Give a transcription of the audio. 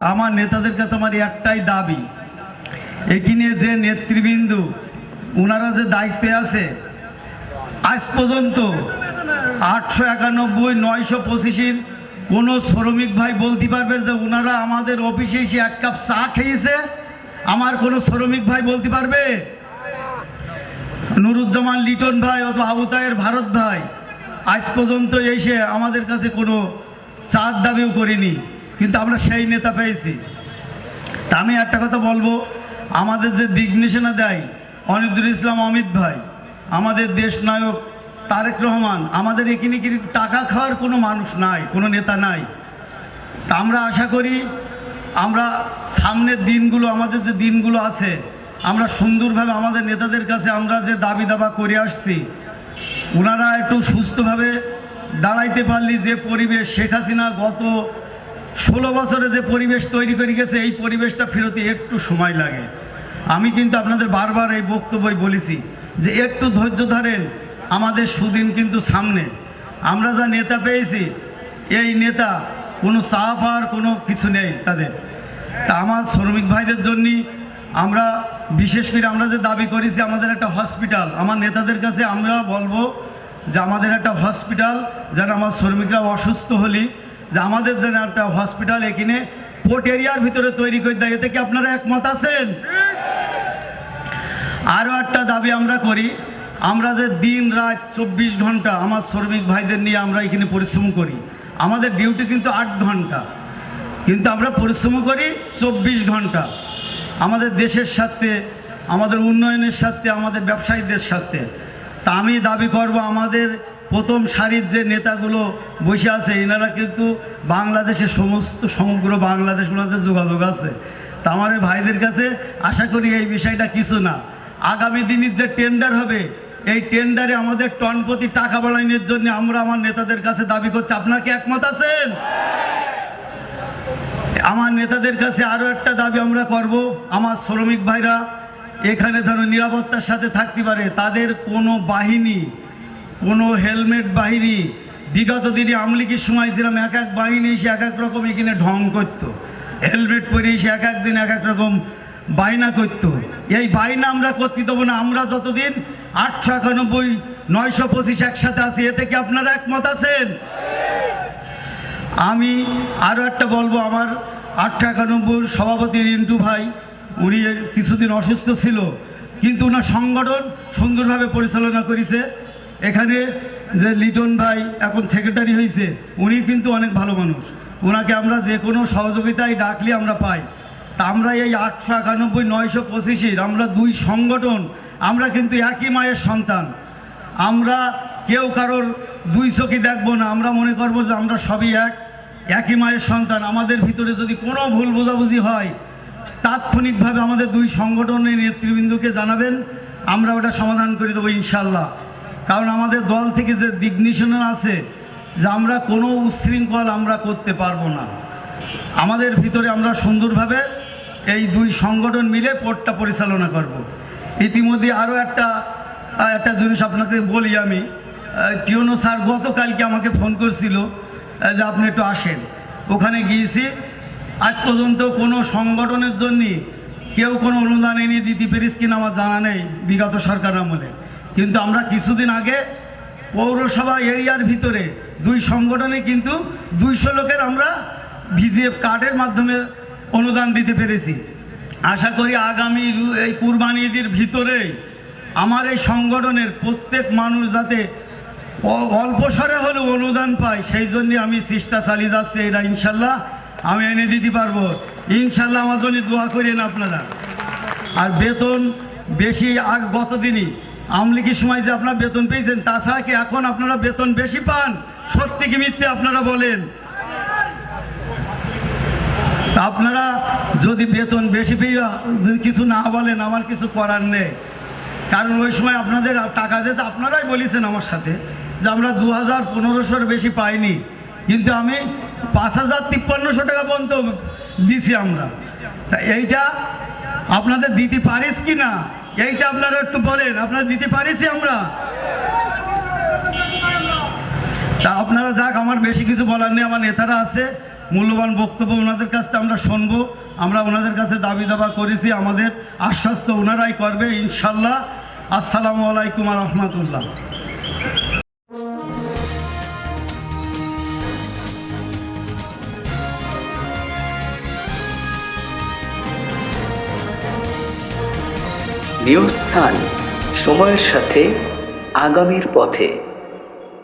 আমার নেতাদের কাছে আমার একটাই দাবি, এটি নিয়ে যে নেতৃবৃন্দ ওনারা যে দায়িত্বে আছে, আজ পর্যন্ত আটশো একানব্বই, নয়শো পঁচিশের কোনো শ্রমিক ভাই বলতে পারবে যে ওনারা আমাদের অফিসে এসে এক কাপ চা খেয়েছে? আমার কোনো শ্রমিক ভাই বলতে পারবে? নুরুজ্জামান লিটন ভাই অথবা আবুতায়ের ভারত ভাই, আজ পর্যন্ত এসে আমাদের কাছে কোনো চার দাবিও করিনি। কিন্তু আমরা সেই নেতা পেয়েছি। তা আমি একটা কথা বলব, আমাদের যে দিক নিশানা দেয় অনিদুল ইসলাম অমিত ভাই, আমাদের দেশ নায়ক তারেক রহমান, আমাদের এখানে কি টাকা খাওয়ার কোনো মানুষ নাই, কোনো নেতা নাই। তা আমরা আশা করি, আমরা সামনের দিনগুলো, আমাদের যে দিনগুলো আছে, আমরা সুন্দরভাবে আমাদের নেতাদের কাছে আমরা যে দাবি দাবা করে আসছি ওনারা একটু সুস্থভাবে দাঁড়াইতে পারলি যে পরিবেশ, শেখ হাসিনা গত ষোলো বছরে যে পরিবেশ তৈরি করে গেছে, এই পরিবেশটা ফেরতে একটু সময় লাগে। আমি কিন্তু আপনাদের বারবার এই বক্তব্যই বলেছি যে একটু ধৈর্য ধরেন, আমাদের সুদিন কিন্তু সামনে। আমরা যা নেতা পেয়েছি, এই নেতা কোনো চাপ আর কোনো কিছু নেই তাদের। তা আমার শ্রমিক ভাইদের জন্যই আমরা, বিশেষ করে আমরা যে দাবি করেছি, আমাদের একটা হসপিটাল। আমার নেতাদের কাছে আমরা বলব যে আমাদের একটা হসপিটাল, যেন আমার শ্রমিকরা অসুস্থ হলি যে আমাদের জন্য একটা হসপিটাল এখানে পোর্ট এরিয়ার ভিতরে তৈরি করে দেয়। এতে কি আপনারা একমত আছেন? আরও একটা দাবি আমরা করি, আমরা যে দিন রাত চব্বিশ ঘণ্টা আমার শ্রমিক ভাইদের নিয়ে আমরা এখানে পরিশ্রম করি। আমাদের ডিউটি কিন্তু আট ঘণ্টা। কিন্তু আমরা পরিশ্রম করি চব্বিশ ঘণ্টা। আমাদের দেশের সাথে আমাদের উন্নয়নের সাথে আমাদের ব্যবসায়ীদের সাথে তা আমি দাবি করব, আমাদের প্রথম সারির যে নেতাগুলো বসে আছে, এনারা কিন্তু বাংলাদেশের সমস্ত, সমগ্র বাংলাদেশ ওনাদের যোগাযোগ আছে। তা আমার ভাইদের কাছে আশা করি এই বিষয়টা কিছু না। আগামী দিনের যে টেন্ডার হবে, এই টেন্ডারে আমাদের টন প্রতি টাকা বাড়ানোর জন্য আমরা আমার নেতাদের কাছে দাবি করছি। আপনার কি একমত আছেন? আমার নেতাদের কাছে আরও একটা দাবি আমরা করব। আমার শ্রমিক ভাইরা, এখানে যেন নিরাপত্তার সাথে থাকতে পারে, তাদের কোনো বাহিনী কোনো হেলমেট বাহিনী, বিগত দিনে আমলিকির সময় ছিলাম এক এক বাহিনী এসে এক এক রকম এখানে ঢং করত। হেলমেট পরে এসে এক এক দিন এক এক রকম বায়না করতো। এই বায়না আমরা করতে দেবো না, আমরা যতদিন আটশো একানব্বই, নয়শো পঁচিশ একসাথে আছি, এতে কি আপনারা একমত আছেন? আমি আরও একটা বলব, আমার আটশো একানব্বই সভাপতি রিন্টু ভাই, উনি কিছুদিন অসুস্থ ছিল, কিন্তু ওনার সংগঠন সুন্দরভাবে পরিচালনা করেছে। এখানে যে লিটন ভাই এখন সেক্রেটারি হয়েছে উনি কিন্তু অনেক ভালো মানুষ। ওনাকে আমরা যে কোনো সহযোগিতায় ডাকলে আমরা পাই। তা আমরা এই আটশো একানব্বই নয়শো পঁচিশের আমরা দুই সংগঠন, আমরা কিন্তু একই মায়ের সন্তান। আমরা কেউ কারোর দুই চোখে দেখব না, আমরা মনে করব যে আমরা সবই এক, একই মায়ের সন্তান। আমাদের ভিতরে যদি কোনো ভুল বোঝাবুঝি হয়, তাৎক্ষণিকভাবে আমাদের দুই সংগঠনের নেতৃবৃন্দকে জানাবেন, আমরা ওটা সমাধান করে দেবো ইনশাল্লাহ। কারণ আমাদের দল থেকে যে দিক নির্দেশনা আছে যে আমরা কোনো উচ্ছৃঙ্খল আমরা করতে পারব না। আমাদের ভিতরে আমরা সুন্দরভাবে এই দুই সংগঠন মিলে পোর্টটা পরিচালনা করব। ইতিমধ্যে আরও একটা একটা জিনিস আপনাকে বলি আমি। টিওনো স্যার গতকালকে আমাকে ফোন করছিল যে আপনি একটু আসেন। ওখানে গিয়েছি। আজ পর্যন্ত কোনো সংগঠনের জন্য কেউ কোনো অনুদান এনে দিতে পেরিস কিনা আমার জানা নেই, বিগত সরকার আমলে। কিন্তু আমরা কিছুদিন আগে পৌরসভা এরিয়ার ভিতরে দুই সংগঠনে কিন্তু দুইশো লোকের আমরা ভিজিএফ কার্ডের মাধ্যমে অনুদান দিতে পেরেছি। আশা করি আগামী এই কুরবানি ঈদের ভিতরেই আমার এই সংগঠনের প্রত্যেক মানুষ যাতে অল্প স্বরে হলেও অনুদান পায়, সেই জন্য আমি চেষ্টা চালিয়ে যাচ্ছি, এটা ইনশাল্লাহ আমি এনে দিতে পারব। ইনশাল্লাহ আমার জন্য দোয়া করেন আপনারা। আর বেতন বেশি আগ গত দিনই আমলিকির সময় যে আপনারা বেতন পেয়েছেন, তাছাড়া কি এখন আপনারা বেতন বেশি পান? সত্যি কি মিথ্যে আপনারা বলেন? আপনারা যদি বেতন বেশি পেয়ে, যদি কিছু না বলেন, আমার কিছু করার নেই। কারণ ওই সময় আপনাদের টাকা দিয়েছে, আপনারাই বলেছেন আমার সাথে যে আমরা দু হাজার পনেরোশোর বেশি পাইনি। কিন্তু আমি পাঁচ হাজার তিপ্পান্নশো টাকা পর্যন্ত দিছি আমরা। তা এইটা আপনাদের দিতে পারিস কি না? এইটা আপনারা একটু বলেন, আপনারা দিতে পারিছি আমরা? তা আপনারা যাক, আমার বেশি কিছু বলার নেই, আমার নেতারা আছে, মূল্যবান বক্তব্য ওনাদের কাছ আমরা শুনব, আমরা ওনাদের কাছে দাবি দাবা করেছি, আমাদের আশ্বাস তো ওনারাই করবে, ইনশাল্লাহ। আসসালামু আলাইকুম রহমতুল্লাহ। নিউজ সান সময়ের সাথে আগামীর পথে।